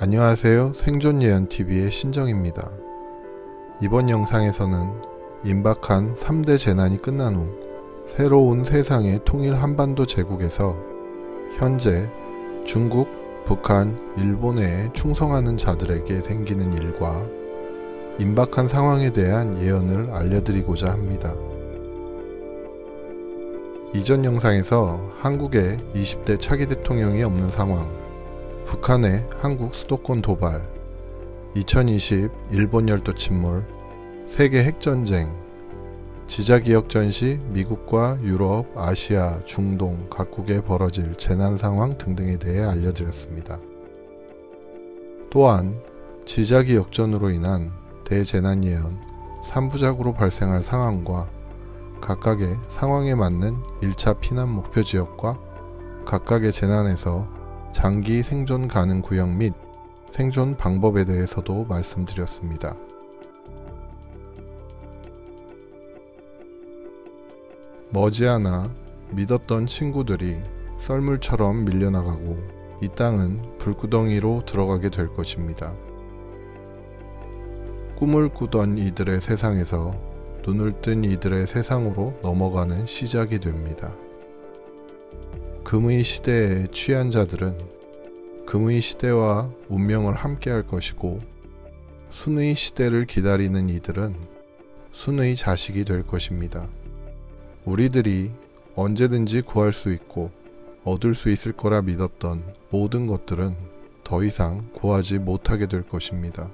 안녕하세요. 생존 예언TV의 신정입니다. 이번 영상에서는 임박한 3대 재난이 끝난 후 새로운 세상의 통일 한반도 제국에서 현재 중국, 북한, 일본에 충성하는 자들에게 생기는 일과 임박한 상황에 대한 예언을 알려드리고자 합니다. 이전 영상에서 한국의 20대 차기 대통령이 없는 상황, 북한의 한국 수도권 도발, 2020 일본 열도 침몰, 세계 핵전쟁, 지자기역 전시 미국과 유럽, 아시아, 중동 각국에 벌어질 재난 상황 등등에 대해 알려드렸습니다. 또한 지자기 역전으로 인한 대재난 예언, 3부작으로 발생할 상황과 각각의 상황에 맞는 1차 피난 목표 지역과 각각의 재난에서 장기 생존 가능 구역 및 생존 방법에 대해서도 말씀드렸습니다. 머지않아 믿었던 친구들이 썰물처럼 밀려나가고 이 땅은 불구덩이로 들어가게 될 것입니다. 꿈을 꾸던 이들의 세상에서 눈을 뜬 이들의 세상으로 넘어가는 시작이 됩니다. 금의 시대에 취한 자들은 금의 시대와 운명을 함께 할 것이고 순의 시대를 기다리는 이들은 순의 자식이 될 것입니다. 우리들이 언제든지 구할 수 있고 얻을 수 있을 거라 믿었던 모든 것들은 더 이상 구하지 못하게 될 것입니다.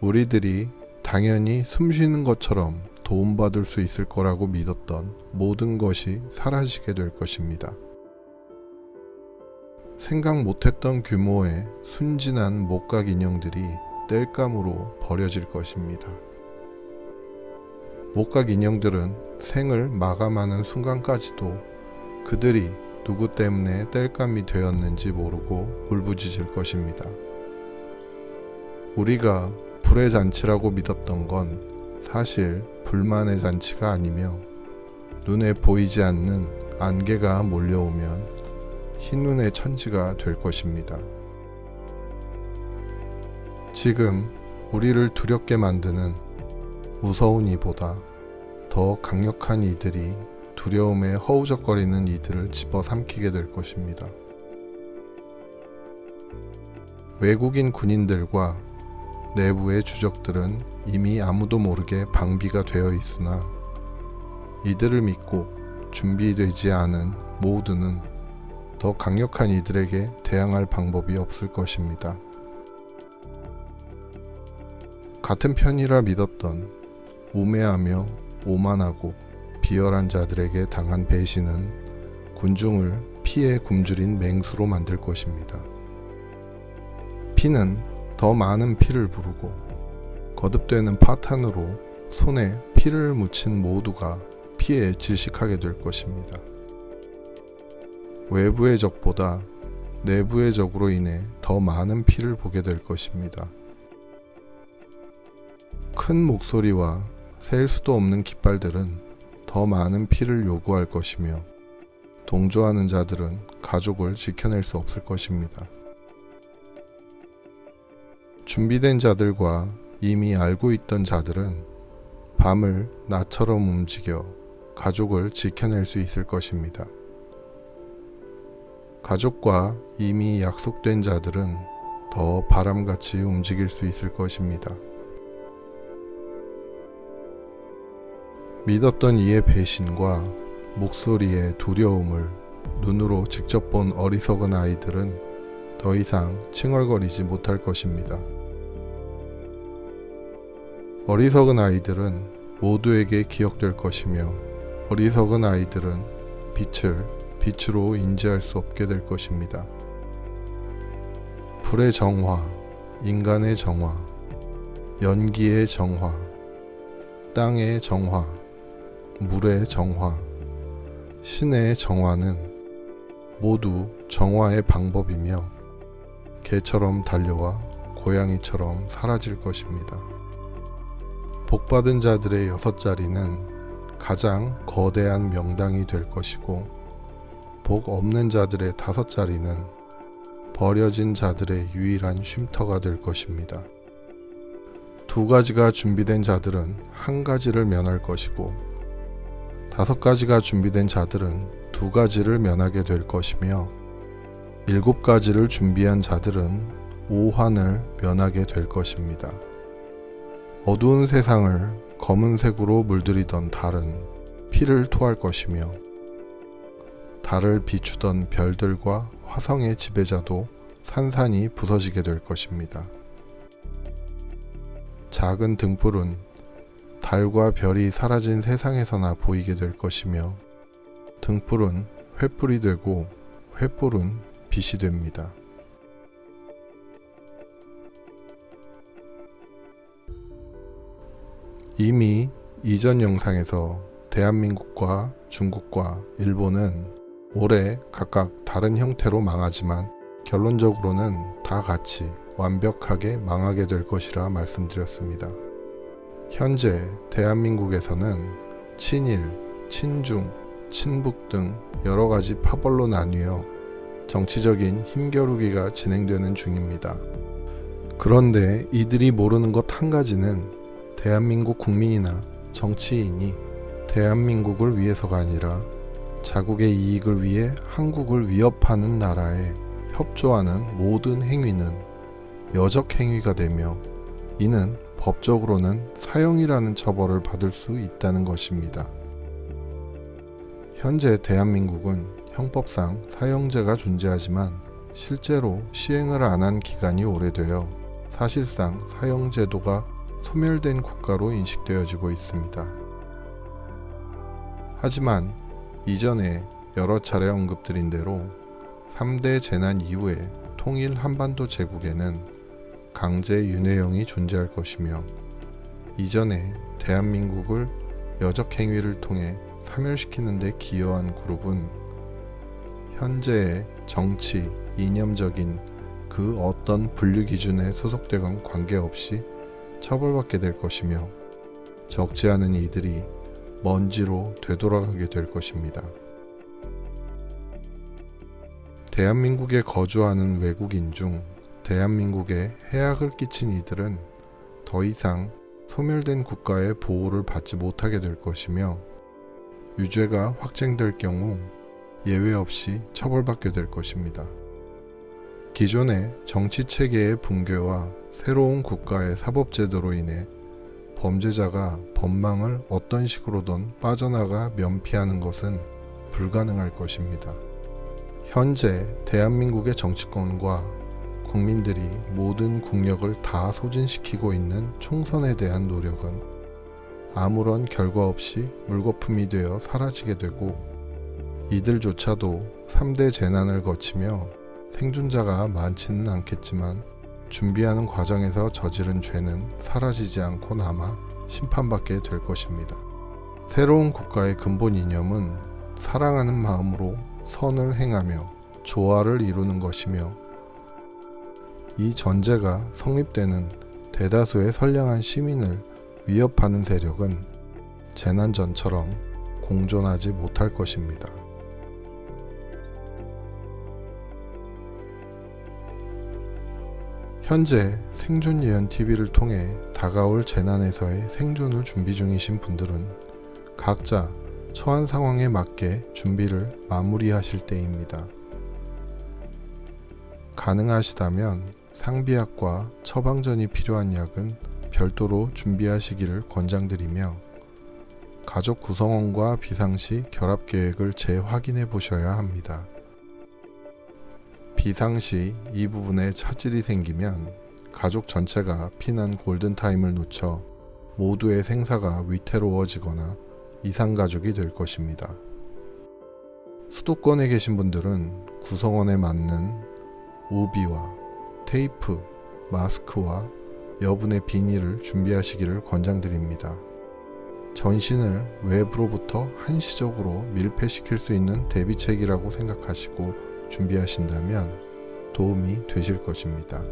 우리들이 당연히 숨 쉬는 것처럼 도움받을 수 있을 거라고 믿었던 모든 것이 사라지게 될 것입니다. 생각 못했던 규모의 순진한 목각 인형들이 땔감으로 버려질 것입니다. 목각 인형들은 생을 마감하는 순간까지도 그들이 누구 때문에 땔감이 되었는지 모르고 울부짖을 것입니다. 우리가 불의 잔치라고 믿었던 건 사실 불만의 잔치가 아니며 눈에 보이지 않는 안개가 몰려오면 흰눈의 천지가 될 것입니다. 지금 우리를 두렵게 만드는 무서운 이보다 더 강력한 이들이 두려움에 허우적거리는 이들을 집어삼키게 될 것입니다. 외국인 군인들과 내부의 주적들은 이미 아무도 모르게 방비가 되어 있으나 이들을 믿고 준비되지 않은 모두는 더 강력한 이들에게 대항할 방법이 없을 것입니다. 같은 편이라 믿었던 우매하며 오만하고 비열한 자들에게 당한 배신은 군중을 피에 굶주린 맹수로 만들 것입니다. 피는 더 많은 피를 부르고 거듭되는 파탄으로 손에 피를 묻힌 모두가 피에 질식하게 될 것입니다. 외부의 적보다 내부의 적으로 인해 더 많은 피를 보게 될 것입니다. 큰 목소리와 셀 수도 없는 깃발들은 더 많은 피를 요구할 것이며 동조하는 자들은 가족을 지켜낼 수 없을 것입니다. 준비된 자들과 이미 알고 있던 자들은 밤을 나처럼 움직여 가족을 지켜낼 수 있을 것입니다. 가족과 이미 약속된 자들은 더 바람같이 움직일 수 있을 것입니다. 믿었던 이의 배신과 목소리의 두려움을 눈으로 직접 본 어리석은 아이들은 더 이상 칭얼거리지 못할 것입니다. 어리석은 아이들은 모두에게 기억될 것이며 어리석은 아이들은 빛을 빛으로 인지할 수 없게 될 것입니다. 불의 정화, 인간의 정화, 연기의 정화, 땅의 정화, 물의 정화, 신의 정화는 모두 정화의 방법이며 개처럼 달려와 고양이처럼 사라질 것입니다. 복받은 자들의 여섯 자리는 가장 거대한 명당이 될 것이고 복 없는 자들의 다섯 자리는 버려진 자들의 유일한 쉼터가 될 것입니다. 두 가지가 준비된 자들은 한 가지를 면할 것이고, 다섯 가지가 준비된 자들은 두 가지를 면하게 될 것이며, 일곱 가지를 준비한 자들은 오한을 면하게 될 것입니다. 어두운 세상을 검은색으로 물들이던 달은 피를 토할 것이며, 달을 비추던 별들과 화성의 지배자도 산산이 부서지게 될 것입니다. 작은 등불은 달과 별이 사라진 세상에서나 보이게 될 것이며 등불은 횃불이 되고 횃불은 빛이 됩니다. 이미 이전 영상에서 대한민국과 중국과 일본은 올해 각각 다른 형태로 망하지만 결론적으로는 다 같이 완벽하게 망하게 될 것이라 말씀드렸습니다. 현재 대한민국에서는 친일, 친중, 친북 등 여러 가지 파벌로 나뉘어 정치적인 힘겨루기가 진행되는 중입니다. 그런데 이들이 모르는 것 한 가지는 대한민국 국민이나 정치인이 대한민국을 위해서가 아니라 자국의 이익을 위해 한국을 위협하는 나라에 협조하는 모든 행위는 여적 행위가 되며 이는 법적으로는 사형이라는 처벌을 받을 수 있다는 것입니다. 현재 대한민국은 형법상 사형제가 존재하지만 실제로 시행을 안 한 기간이 오래되어 사실상 사형제도가 소멸된 국가로 인식되어지고 있습니다. 하지만 이전에 여러 차례 언급드린 대로 3대 재난 이후에 통일 한반도 제국에는 강제 윤회형이 존재할 것이며 이전에 대한민국을 여적 행위를 통해 사멸시키는 데 기여한 그룹은 현재의 정치, 이념적인 그 어떤 분류 기준에 소속되건 관계없이 처벌받게 될 것이며 적지 않은 이들이 먼지로 되돌아가게 될 것입니다. 대한민국에 거주하는 외국인 중 대한민국에 해악을 끼친 이들은 더 이상 소멸된 국가의 보호를 받지 못하게 될 것이며 유죄가 확정될 경우 예외 없이 처벌받게 될 것입니다. 기존의 정치 체계의 붕괴와 새로운 국가의 사법제도로 인해 범죄자가 법망을 어떤 식으로든 빠져나가 면피하는 것은 불가능할 것입니다. 현재 대한민국의 정치권과 국민들이 모든 국력을 다 소진시키고 있는 총선에 대한 노력은 아무런 결과 없이 물거품이 되어 사라지게 되고 이들조차도 3대 재난을 거치며 생존자가 많지는 않겠지만 준비하는 과정에서 저지른 죄는 사라지지 않고 남아 심판받게 될 것입니다. 새로운 국가의 근본 이념은 사랑하는 마음으로 선을 행하며 조화를 이루는 것이며 이 전제가 성립되는 대다수의 선량한 시민을 위협하는 세력은 재난 전처럼 공존하지 못할 것입니다. 현재 생존 예언 TV를 통해 다가올 재난에서의 생존을 준비 중이신 분들은 각자 처한 상황에 맞게 준비를 마무리하실 때입니다. 가능하시다면 상비약과 처방전이 필요한 약은 별도로 준비하시기를 권장드리며 가족 구성원과 비상시 결합 계획을 재확인해 보셔야 합니다. 비상시 이 부분에 차질이 생기면 가족 전체가 피난 골든타임을 놓쳐 모두의 생사가 위태로워지거나 이상가족이 될 것입니다. 수도권에 계신 분들은 구성원에 맞는 우비와 테이프, 마스크와 여분의 비닐을 준비하시기를 권장드립니다. 전신을 외부로부터 한시적으로 밀폐시킬 수 있는 대비책이라고 생각하시고 준비하신다면 도움이 되실 것입니다.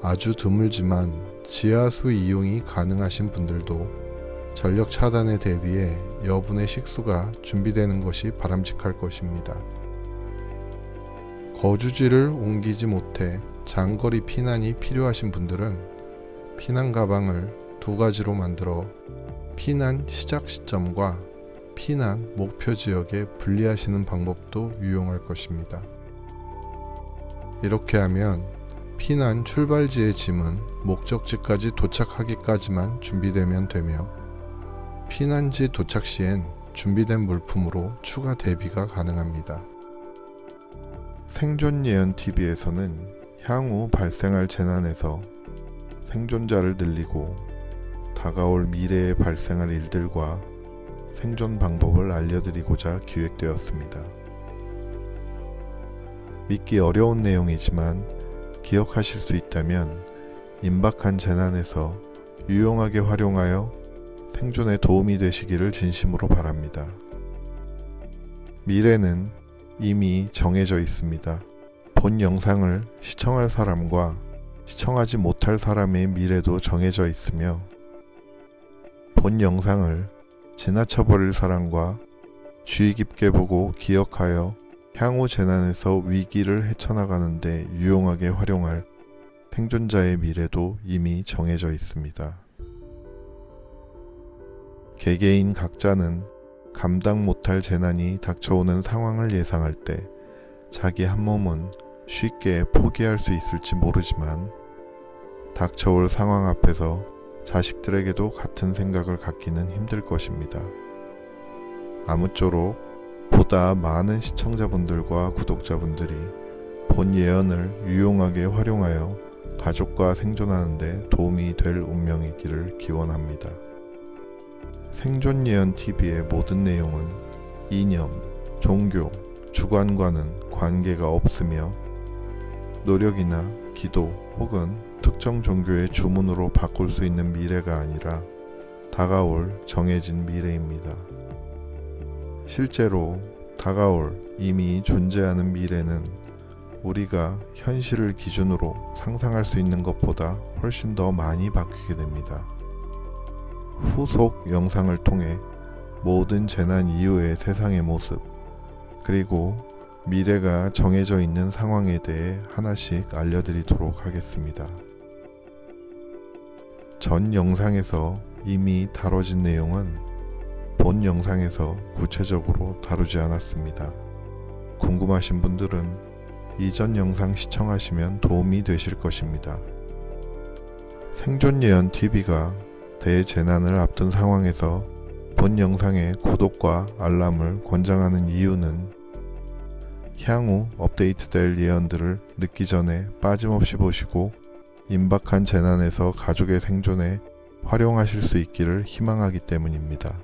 아주 드물지만 지하수 이용이 가능하신 분들도 전력 차단에 대비해 여분의 식수가 준비되는 것이 바람직할 것입니다. 거주지를 옮기지 못해 장거리 피난이 필요하신 분들은 피난 가방을 두 가지로 만들어 피난 시작 시점과 피난 목표 지역에 분리하시는 방법도 유용할 것입니다. 이렇게 하면 피난 출발지의 짐은 목적지까지 도착하기까지만 준비되면 되며 피난지 도착 시엔 준비된 물품으로 추가 대비가 가능합니다. 생존 예언 TV에서는 향후 발생할 재난에서 생존자를 늘리고 다가올 미래에 발생할 일들과 생존 방법을 알려드리고자 기획되었습니다. 믿기 어려운 내용이지만 기억하실 수 있다면 임박한 재난에서 유용하게 활용하여 생존에 도움이 되시기를 진심으로 바랍니다. 미래는 이미 정해져 있습니다. 본 영상을 시청할 사람과 시청하지 못할 사람의 미래도 정해져 있으며 본 영상을 지나쳐버릴 사람과 주의 깊게 보고 기억하여 향후 재난에서 위기를 헤쳐나가는데 유용하게 활용할 생존자의 미래도 이미 정해져 있습니다. 개개인 각자는 감당 못할 재난이 닥쳐오는 상황을 예상할 때 자기 한 몸은 쉽게 포기할 수 있을지 모르지만 닥쳐올 상황 앞에서 자식들에게도 같은 생각을 갖기는 힘들 것입니다. 아무쪼록 보다 많은 시청자분들과 구독자분들이 본 예언을 유용하게 활용하여 가족과 생존하는데 도움이 될 운명이기를 기원합니다. 생존 예언 TV의 모든 내용은 이념, 종교, 주관과는 관계가 없으며 노력이나 기도 혹은 특정 종교의 주문으로 바꿀 수 있는 미래가 아니라 다가올 정해진 미래입니다. 실제로 다가올 이미 존재하는 미래는 우리가 현실을 기준으로 상상할 수 있는 것보다 훨씬 더 많이 바뀌게 됩니다. 후속 영상을 통해 모든 재난 이후의 세상의 모습, 그리고 미래가 정해져 있는 상황에 대해 하나씩 알려드리도록 하겠습니다. 전 영상에서 이미 다뤄진 내용은 본 영상에서 구체적으로 다루지 않았습니다. 궁금하신 분들은 이전 영상 시청하시면 도움이 되실 것입니다. 생존 예언 TV가 대재난을 앞둔 상황에서 본 영상의 구독과 알람을 권장하는 이유는 향후 업데이트될 예언들을 늦기 전에 빠짐없이 보시고 임박한 재난에서 가족의 생존에 활용하실 수 있기를 희망하기 때문입니다.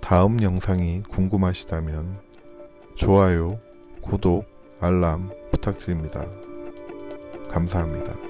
다음 영상이 궁금하시다면 좋아요, 구독, 알람 부탁드립니다. 감사합니다.